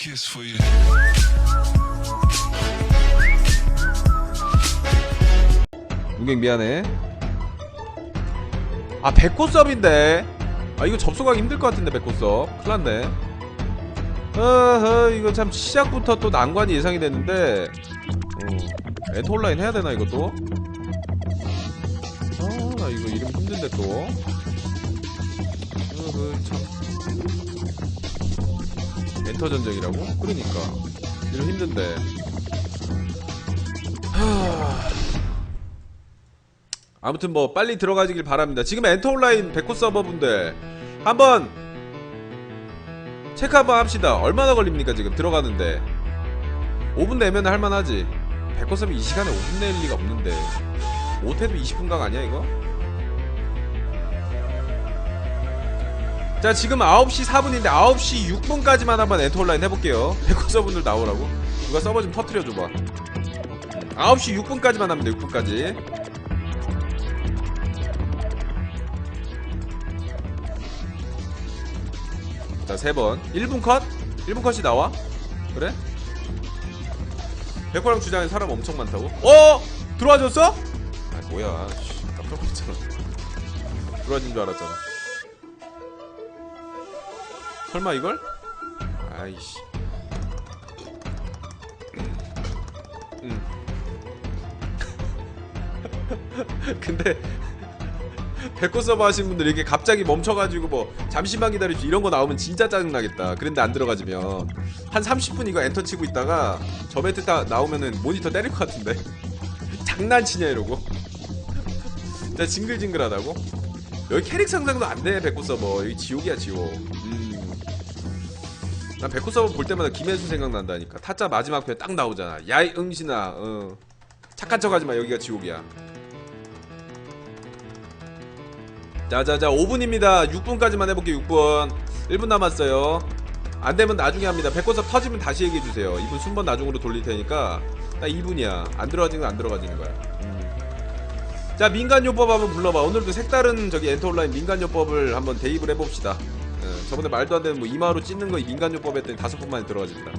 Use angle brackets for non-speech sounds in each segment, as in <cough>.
kiss for you. 문객 미안해. 아 백호 서브인데. 아 이거 접속하기 힘들 것 같은데 서브 큰일났네. 어허 이거 참 시작부터 또 난관이 예상이 됐는데. 어, 엔터 온라인 해야 되나 이것도? 아나 이거 이름 힘든데 또. 어허 참 엔터 전쟁이라고? 그러니까 이름 힘든데 하... 아무튼 뭐 빨리 들어가지길 바랍니다. 지금 엔터 온라인 백호 서버분들 한번 체크 한번 합시다. 얼마나 걸립니까 지금 들어가는데 5분 내면 할만하지. 백호 서버 이 시간에 5분 낼 리가 없는데 못해도 20분각 아니야 이거? 자 지금 9시 4분인데 9시 6분까지만 한번 엔터 온라인 해볼게요. 백호 서버분들 나오라고. 누가 서버 좀 터트려줘봐. 9시 6분까지만 하면 돼 6분까지. 자, 세 번. 1분 컷? 1분 컷이 나와? 그래? 백호랑 주장에 사람 엄청 많다고? 어! 들어와줬어? 아, 뭐야. 씨, 깜짝 놀랐잖아. 들어와진 줄 알았잖아. 설마 이걸? 아이씨. 음. <laughs> 근데 백호 서버 하신 분들 이렇게 갑자기 멈춰가지고 뭐 잠시만 기다려주 이런 거 나오면 진짜 짜증나겠다 그런데 안 들어가지면 한 30분 이거 엔터 치고 있다가 저 멘트 딱 나오면은 모니터 때릴 것 같은데 <laughs> 장난치냐 이러고 진짜 징글징글하다고 여기 캐릭 상상도 안돼 백호 서버 여기 지옥이야 지옥 음. 난 백호 서버 볼 때마다 김혜수 생각난다니까. 타짜 마지막 회딱 나오잖아. 야이 응신아 어. 착한 척 하지마 여기가 지옥이야. 자자자 5분입니다. 6분까지만 해볼게요 6분. 1분 남았어요. 안되면 나중에 합니다. 백호섭 터지면 다시 얘기해주세요. 이분 순번 나중으로 돌릴 테니까 딱 2분이야. 안 들어가지는 건안 들어가지는 거야. 음. 자 민간요법 한번 불러봐. 오늘도 색다른 저기 엔터온라인 민간요법을 한번 대입을 해봅시다. 예, 저번에 말도 안 되는 뭐 이마로 찢는 거 민간요법 했더니 다섯 분 만에 들어가집니다.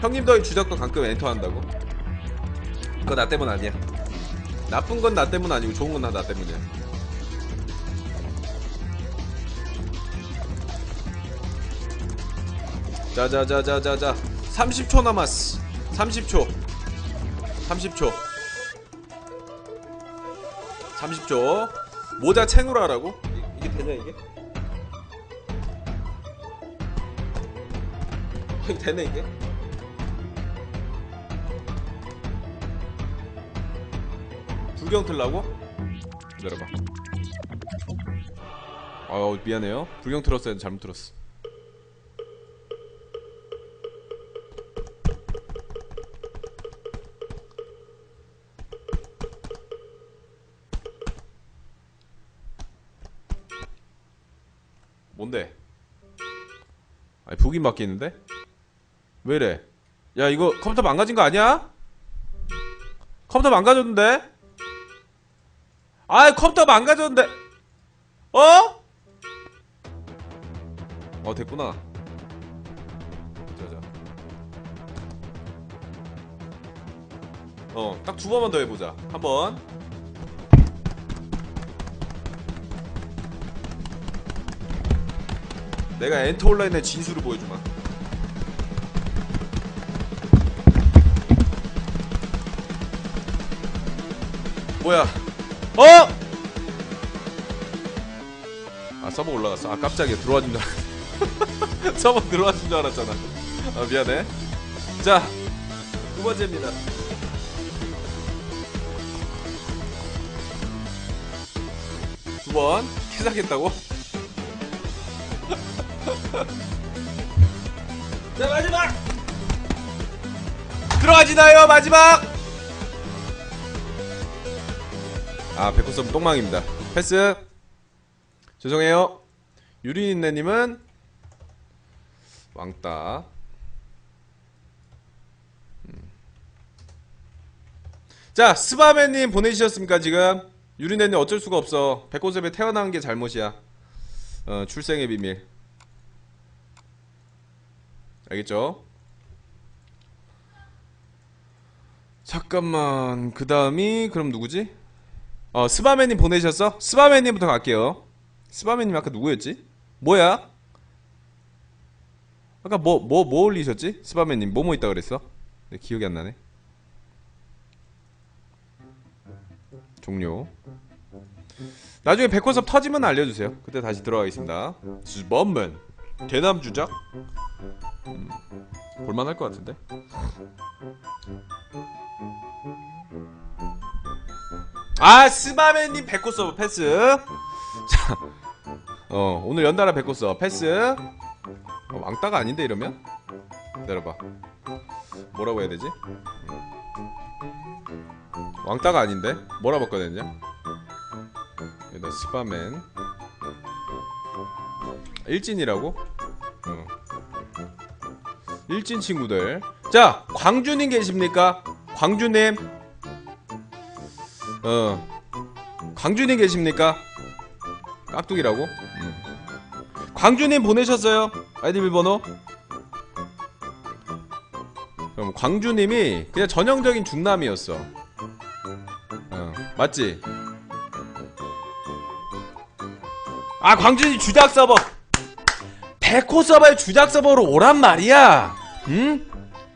형님 더인 주작도 가끔 엔터한다고? 그거 나 때문 아니야. 나쁜 건 나 때문 아니고 좋은 건다나 때문이야. 자자자자자자. 30초 남았어. 30초. 30초. 30초. 모자? 이- 이게 되냐 이게? 어, <laughs> 이게 되네 이게? 불경 틀라고? 기다려봐 아유 미안해요 불경 했는데 잘못 틀었어 뭔데? 아니 북이 바뀌는데? 왜래? 야 이거 컴퓨터 망가진 거 아니야? 컴퓨터 망가졌는데? 아 컴퓨터 망가졌는데 어? 어 됐구나 자자 어딱 두 번만 더 해보자 한번 내가 엔터 온라인의 진수를 보여주마. 뭐야? 어? 아 서버 올라갔어. 아 깜짝이야 들어와준 줄 알았. 서버 들어와준 줄 알았잖아. 아 미안해. 자 두 번째입니다. 두 번 키사겠다고? <laughs> 자 마지막 들어가지나요 마지막 아 백호섬 똥망입니다. 패스. 죄송해요. 유리인네님은 왕따. 음. 자 스바맨님 보내주셨습니까 지금? 유리네님 어쩔 수가 없어. 백호섬에 태어난 게 잘못이야. 어, 출생의 비밀. 알겠죠? 잠깐만 그 다음이 그럼 누구지? 어 스바맨님 보내셨어? 스바맨님부터 갈게요 스바맨님 아까 누구였지? 뭐야? 아까 뭐 뭐뭐 올리셨지? 스바맨님 뭐뭐 있다 그랬어? 네, 기억이 안 나네 종료 나중에 백호섭 터지면 알려주세요 그때 다시 들어가겠습니다 스바맨 대남 주작? 음, 볼만할 것 같은데 아 스바맨님 백호 서브 패스. 자, 어 오늘 연달아 서브 패스. 어, 왕따가 아닌데 이러면? 기다려봐. 뭐라고 해야 되지? 음. 왕따가 아닌데? 뭐라 바꿔야 되냐? 여기다 스바맨. 일진이라고? 어. 일진 친구들. 자 광주님 계십니까? 광주님 어 광주님 계십니까? 깍두기라고? 음. 광주님 보내셨어요? 아이디 비번호? 그럼 광주님이 그냥 전형적인 중남이었어. 어 맞지? 아 광주님 주작 서버 백호 서버의 주작 서버로 오란 말이야. 응?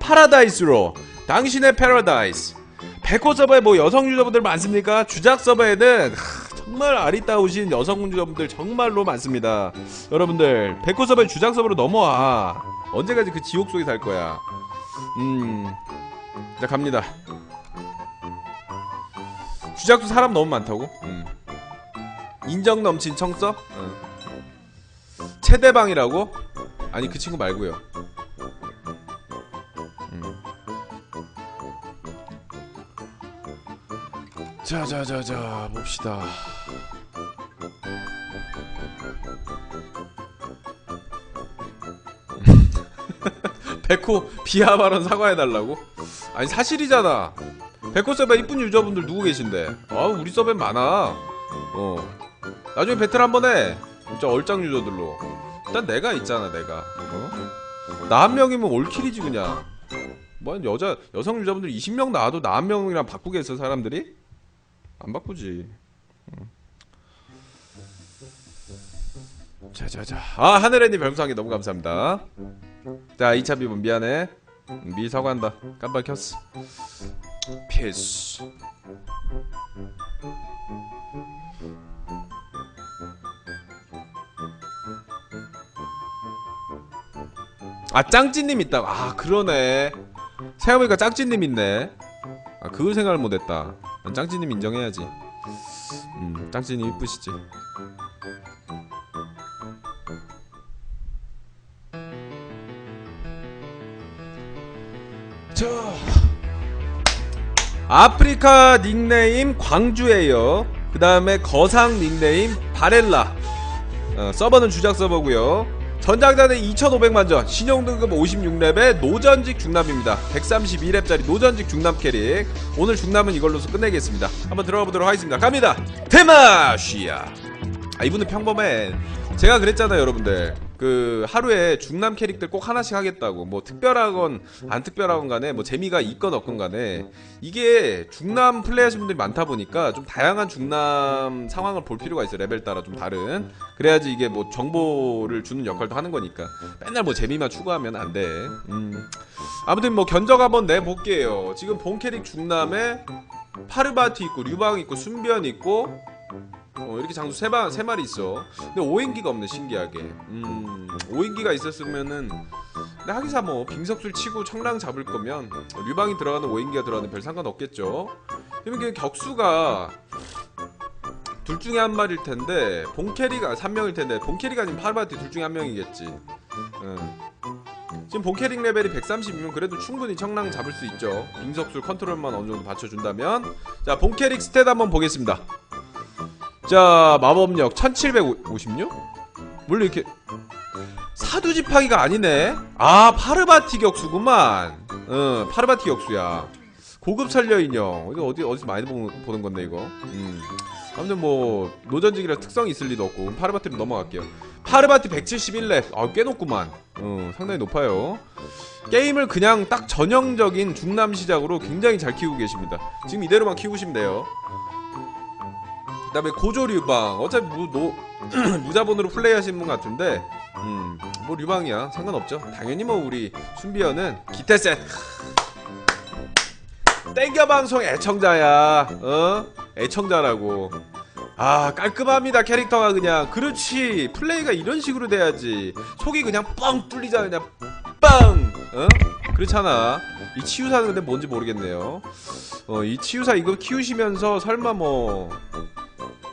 파라다이스로 당신의 패러다이스. 백호 서버에 뭐 여성 유저분들 많습니까? 주작 서버에는 하, 정말 아리따우신 여성 유저분들 정말로 많습니다. 여러분들 백호 서버에 주작 서버로 넘어와. 언제까지 그 지옥 속에 살 거야? 음, 자 갑니다. 주작도 사람 너무 많다고? 음. 인정 넘친 청서? 응. 최대방이라고? 아니 그 친구 말고요. 자자자자 봅시다. <laughs> 백호 비하 발언 사과해달라고? 아니 사실이잖아. 백호 서버 이쁜 유저분들 누구 계신데? 아 우리 서버엔 많아. 어. 나중에 배틀 한번 해. 진짜 얼짱 유저들로. 일단 내가 있잖아 내가. 어? 나 한 명이면 올킬이지 그냥. 뭐 여자 여성 유저분들 20명 나와도 나 한 명이랑 바꾸겠어 사람들이? 안 바꾸지. 응. 자자자. 아 하늘애님 별상이 너무 감사합니다. 자 2차 비번 미안해. 미 사과한다. 깜빡 켰어. 피스. 아 짱찌님 있다. 아 그러네. 생각해보니까 짱찌님 있네. 아 그걸 생각을 못했다. 난 짱찌님 인정해야지. 음 짱찌님 이쁘시지. 자 아프리카 닉네임 광주예요. 그 다음에 거상 닉네임 바렐라. 어, 서버는 주작 서버고요. 전장자는 2,500만 전, 신용등급 56렙의 노전직 중남입니다. 132렙짜리 노전직 중남 캐릭. 오늘 중남은 이걸로서 끝내겠습니다. 한번 들어가 보도록 하겠습니다. 갑니다. 테마시아. 아 이분은 평범해. 제가 그랬잖아요, 여러분들. 그 하루에 중남 캐릭들 꼭 하나씩 하겠다고. 뭐 특별하건 안 특별하건 간에 뭐 재미가 있건 없건 간에 이게 중남 플레이하시는 분들이 많다 보니까 좀 다양한 중남 상황을 볼 필요가 있어요. 레벨 따라 좀 다른. 그래야지 이게 뭐 정보를 주는 역할도 하는 거니까. 맨날 뭐 재미만 추구하면 안 돼. 음. 아무튼 뭐 견적 한번 내 볼게요. 지금 본 캐릭 중남에 파르바티 있고 류방 있고 순변 있고 어, 이렇게 장수 세, 방, 세 마리 있어. 근데 오행기가 없네, 신기하게. 음, 오행기가 있었으면은. 근데 하기사 뭐, 빙석술 치고 청랑 잡을 거면, 류방이 들어가는 오행기가 들어가는 별 상관없겠죠. 그러면 격수가, 둘 중에 한 마리일 텐데, 본캐리가 3명일 텐데, 본캐리가 아니면 파르바티 둘 중에 한 명이겠지. 응. 지금 본캐릭 레벨이 130이면 그래도 충분히 청랑 잡을 수 있죠. 빙석술 컨트롤만 어느 정도 받쳐준다면. 자, 본캐릭 스탯 한번 보겠습니다. 자 마법력 1756? 원래 이렇게 사두지파기가 아니네. 아 파르바티 격수구만. 어 파르바티 격수야. 고급 살려인형. 이거 어디 어디서 많이 보, 보는 건데 이거? 음. 아무튼 뭐 노전직이라 특성이 있을 리도 없고 파르바티로 넘어갈게요. 파르바티 171렙. 아, 꽤 높구만. 어, 상당히 높아요. 게임을 그냥 딱 전형적인 중남 시작으로 굉장히 잘 키우고 계십니다. 지금 이대로만 키우시면 돼요 그 다음에 고조 류방. 어차피 무, 노, <clears throat> 무자본으로 플레이하시는 분 같은데 음, 뭐 류방이야. 상관없죠. 당연히 뭐 우리 순비어는 기태셋 <laughs> 땡겨 방송 애청자야. 어? 애청자라고. 아 깔끔합니다 캐릭터가 그냥. 그렇지. 플레이가 이런 식으로 돼야지. 속이 그냥 뻥 뚫리자 그냥 빵 어? 그렇잖아. 이 치유사는 근데 뭔지 모르겠네요. 어 이 치유사 이거 키우시면서 설마 뭐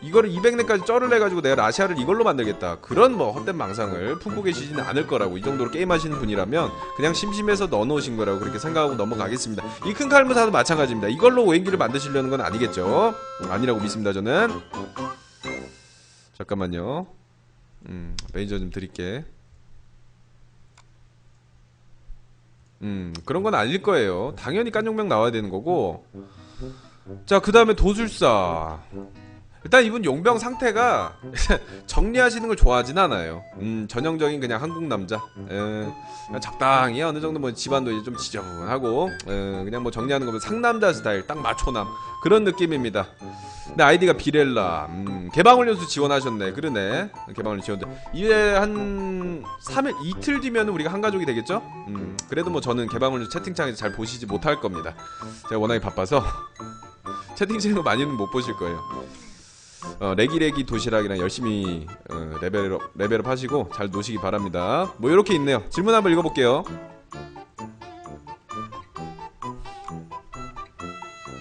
이거를 200렙까지 쩔을 해가지고 내가 라시아를 이걸로 만들겠다. 그런 뭐 헛된 망상을 품고 계시지는 않을 거라고 이 정도로 게임하시는 분이라면 그냥 심심해서 넣어놓으신 거라고 그렇게 생각하고 넘어가겠습니다. 이 큰 칼무사도 마찬가지입니다. 이걸로 오행기를 만드시려는 건 아니겠죠? 아니라고 믿습니다 저는. 잠깐만요. 음 매니저 좀 드릴게. 음 그런 건 아닐 거예요. 당연히 깐용명 나와야 되는 거고. 자 그 다음에 도술사 일단 이분 용병 상태가 <laughs> 정리하시는 걸 좋아하진 않아요. 음, 전형적인 그냥 한국 남자. 에, 그냥 적당히 어느 정도 뭐 집안도 이제 좀 지저분하고 에, 그냥 뭐 정리하는 거면 상남자 스타일, 딱 마초남 그런 느낌입니다. 근데 아이디가 비렐라. 음, 개방훈련소 지원하셨네. 그러네. 개방훈련 지원. 이제 한 3일 이틀 뒤면 우리가 한 가족이 되겠죠? 음, 그래도 뭐 저는 개방훈련 채팅창에서 잘 보시지 못할 겁니다. 제가 워낙에 바빠서 <laughs> 채팅창도 많이는 못 보실 거예요. 어, 레기레기 도시락이랑 열심히 어, 레벨업, 레벨업 하시고 잘 노시기 바랍니다. 뭐 이렇게 있네요. 질문 한번 읽어볼게요.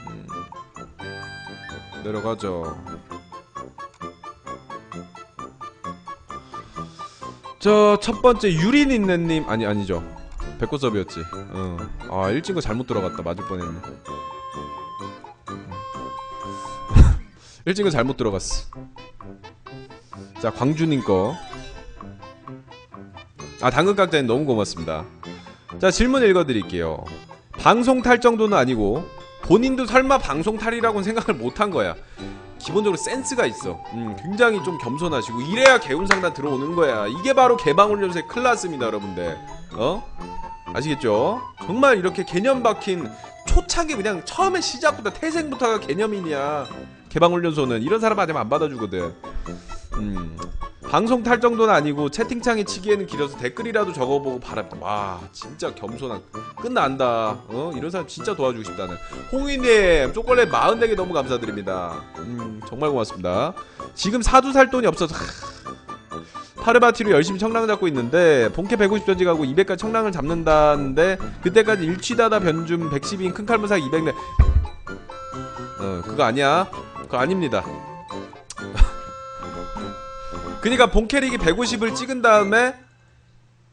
음, 내려가죠. 저 첫 번째 유린 있는님 아니 아니죠. 백호섭이었지. 어. 아 일찍 거 잘못 들어갔다 맞을 뻔했네. 일찍은 잘못 들어갔어. 자, 광주님 거. 아, 당근각자님 너무 고맙습니다. 자, 질문 읽어드릴게요. 방송 탈 정도는 아니고, 본인도 설마 방송 탈이라고는 생각을 못한 거야. 기본적으로 센스가 있어. 음, 굉장히 좀 겸손하시고, 이래야 개운상단 들어오는 거야. 이게 바로 개방훈련소의 클라스입니다, 여러분들. 어? 아시겠죠? 정말 이렇게 개념 박힌 초창기 그냥 처음에 시작부터 태생부터가 개념이냐. 개방훈련소는 이런 사람 아니면 안 받아주거든. 음. 방송 탈 정도는 아니고 채팅창에 치기에는 길어서 댓글이라도 적어보고 바랍니다. 와 진짜 겸손한 끝난다. 어 이런 사람 진짜 도와주고 싶다는 홍희님 초콜릿 44개 너무 감사드립니다. 음 정말 고맙습니다. 지금 사두 살 돈이 없어서 하, 파르바티로 열심히 청랑 잡고 있는데 본캐 150 전직하고 200까지 청랑을 잡는다는데 그때까지 일취다다 변줌 112인 큰 칼무사 200네. 어 그거 아니야. 그거 아닙니다. <laughs> 그니까 본 캐릭이 150을 찍은 다음에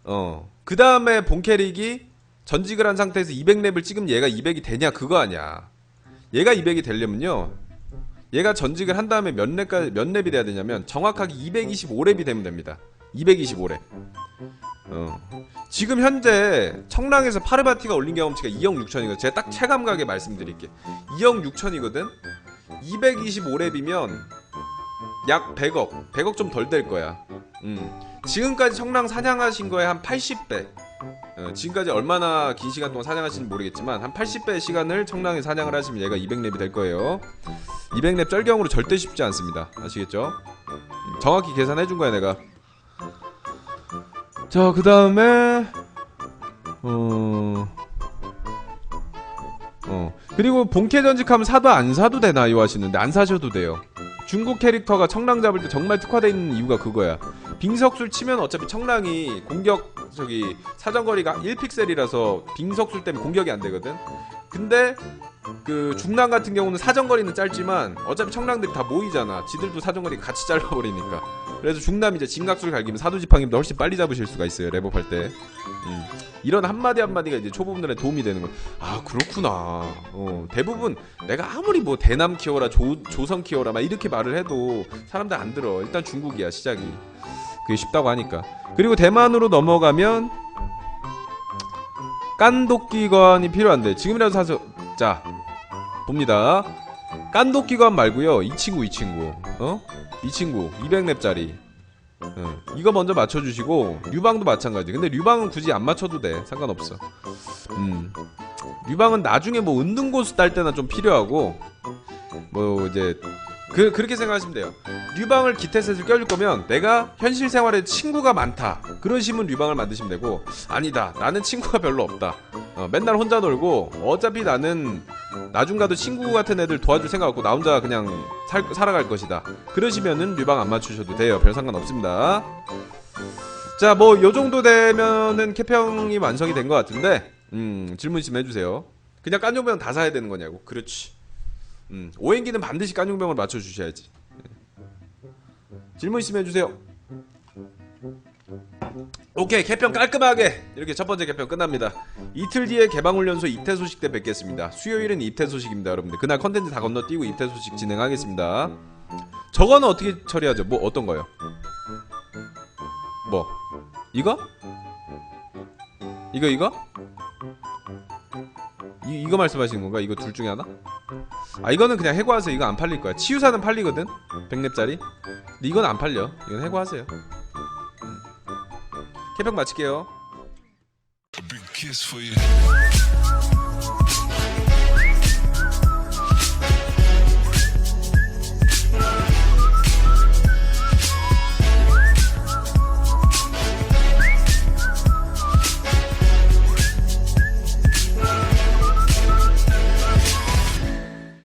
어그 다음에 본 캐릭이 전직을 한 상태에서 200렙을 찍으면 얘가 200이 되냐? 그거 아니야. 얘가 200이 되려면요 얘가 전직을 한 다음에 몇 렙까지 몇 렙이 돼야 되냐면 정확하게 225렙이 되면 됩니다. 225렙. 어. 지금 현재 청랑에서 파르바티가 올린 경험치가 2억 6천이거든. 제가 딱 체감가게 말씀드릴게 2억 6천이거든? 225렙이면 약 100억. 100억 좀 덜 될 거야. 음. 지금까지 청랑 사냥하신 거에 한 80배 어, 지금까지 얼마나 긴 시간 동안 사냥하시는지 모르겠지만 한 80배의 시간을 청랑에 사냥을 하시면 얘가 200렙이 될 거예요. 200렙 쩔경으로 절대 쉽지 않습니다. 아시겠죠? 음, 정확히 계산해 준 거야 내가. 자 그 다음에 어... 어 그리고 본캐 전직하면 사도 안 사도 되나요 하시는데 안 사셔도 돼요. 중국 캐릭터가 청랑 잡을 때 정말 특화되어 있는 이유가 그거야. 빙석술 치면 어차피 청랑이 공격 저기 사정거리가 1픽셀이라서 빙석술 때문에 공격이 안 되거든. 근데 그 중랑 같은 경우는 사정거리는 짧지만 어차피 청랑들이 다 모이잖아. 지들도 사정거리 같이 짧아버리니까. 그래서 중남 이제 진각술 갈기면 사두지팡님도 훨씬 빨리 잡으실 수가 있어요 랩업할 때. 음. 이런 한마디 한마디가 이제 초보분들에 도움이 되는 거야 아 그렇구나. 어, 대부분 내가 아무리 뭐 대남 키워라 조, 조선 키워라 막 이렇게 말을 해도 사람들 안 들어. 일단 중국이야 시작이 그게 쉽다고 하니까 그리고 대만으로 넘어가면 깐독기관이 필요한데 지금이라도 사서 자 봅니다 깐독기관 말고요 이 친구 이 친구 어? 이 친구 200렙짜리 응. 이거 먼저 맞춰주시고 류방도 마찬가지. 근데 류방은 굳이 안 맞춰도 돼. 상관없어. 음. 류방은 나중에 뭐 은둔고수 딸 때나 좀 필요하고 뭐 이제 그 그렇게 생각하시면 돼요. 류방을 기태셋을 껴줄 거면 내가 현실 생활에 친구가 많다. 그러시면 류방을 만드시면 되고 아니다. 나는 친구가 별로 없다. 어, 맨날 혼자 놀고 어차피 나는 나중 가도 친구 같은 애들 도와줄 생각 없고 나 혼자 그냥 살, 살아갈 것이다. 그러시면은 류방 안 맞추셔도 돼요. 별 상관 없습니다. 자, 뭐 요 정도 되면은 캐평이 완성이 된 것 같은데, 음 질문 있으면 해주세요. 그냥 깐종병 다 사야 되는 거냐고? 그렇지. 음 오행기는 반드시 깐종병을 맞춰 주셔야지. 질문 있으면 해주세요. 오케이 개편 깔끔하게 이렇게 첫 번째 개편 끝납니다. 이틀 뒤에 개방훈련소 입퇴 소식 때 뵙겠습니다. 수요일은 입퇴 소식입니다, 여러분들. 그날 컨텐츠 다 건너뛰고 입퇴 소식 진행하겠습니다. 저거는 어떻게 처리하죠? 뭐 어떤 거요? 뭐 이거? 이거 이거? 이 이거 말씀하시는 건가? 이거 둘 중에 하나? 아 이거는 그냥 해고하세요. 이거 안 팔릴 거야. 치유사는 팔리거든. 100렙짜리. 근데 이건 안 팔려. 이건 해고하세요. 캐평 마칠게요.